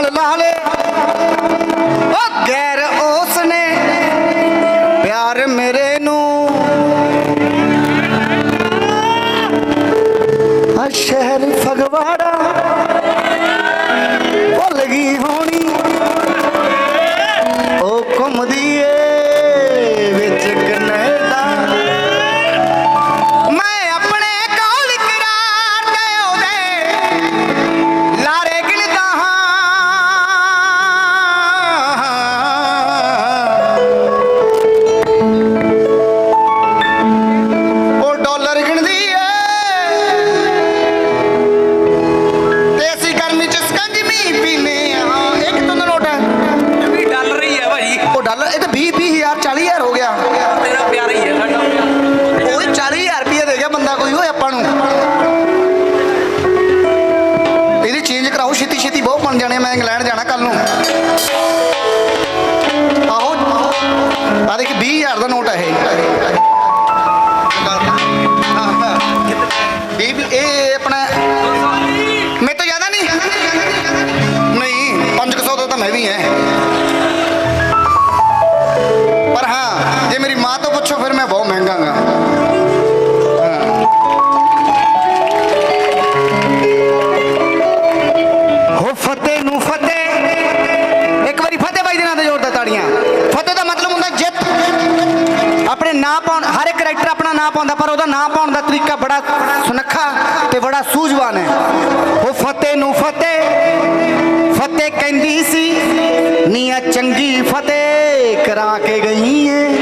ਨਾਲ ਲਾ ਲੇ ਉਹ ਗੈਰ ਉਸ ਨੇ ਪਿਆਰ ਮੇਰੇ ਨੂੰ। ਆ ਸ਼ਹਿਰ ਫਗਵਾੜਾ ਬਣ ਜਾਣੇ ਮੈਂ ਇੰਗਲੈਂਡ ਜਾਣਾ ਕੱਲ ਨੂੰ। ਆਹੋ ਆ ਦੇਖ 20000 ਦਾ ਨੋਟ ਹੈ ਇਹ। ਇਹ ਇਹ ਆਪਣਾ, ਮੇਰੇ ਤੋਂ ਜ਼ਿਆਦਾ ਨਹੀਂ? ਨਹੀਂ 500 ਦਾ ਤਾਂ ਮੈਂ ਵੀ ਹੈ ਪਰ ਹਾਂ, ਜੇ ਮੇਰੀ ਮਾਂ ਤੋਂ ਪੁੱਛੋ, ਫਿਰ ਮੈਂ ਬਹੁਤ ਮਹਿੰਗਾ ਗਾ। ਨਾਂ ਪਾਉਣ, ਹਰ ਇੱਕ ਕਰੈਕਟਰ ਆਪਣਾ ਨਾਂ ਪਾਉਂਦਾ, ਪਰ ਉਹਦਾ ਨਾਂ ਪਾਉਣ ਦਾ ਤਰੀਕਾ ਬੜਾ ਸੁਨੱਖਾ ਤੇ ਬੜਾ ਸੂਝਵਾਨ ਹੈ। ਉਹ ਫਤਿਹ ਨੂੰ ਫਤਿਹ ਫਤਿਹ ਕਹਿੰਦੀ ਸੀ, ਨੀਆ ਚੰਗੀ ਫਤਿਹ ਕਰਾ ਕੇ ਗਈ ਏ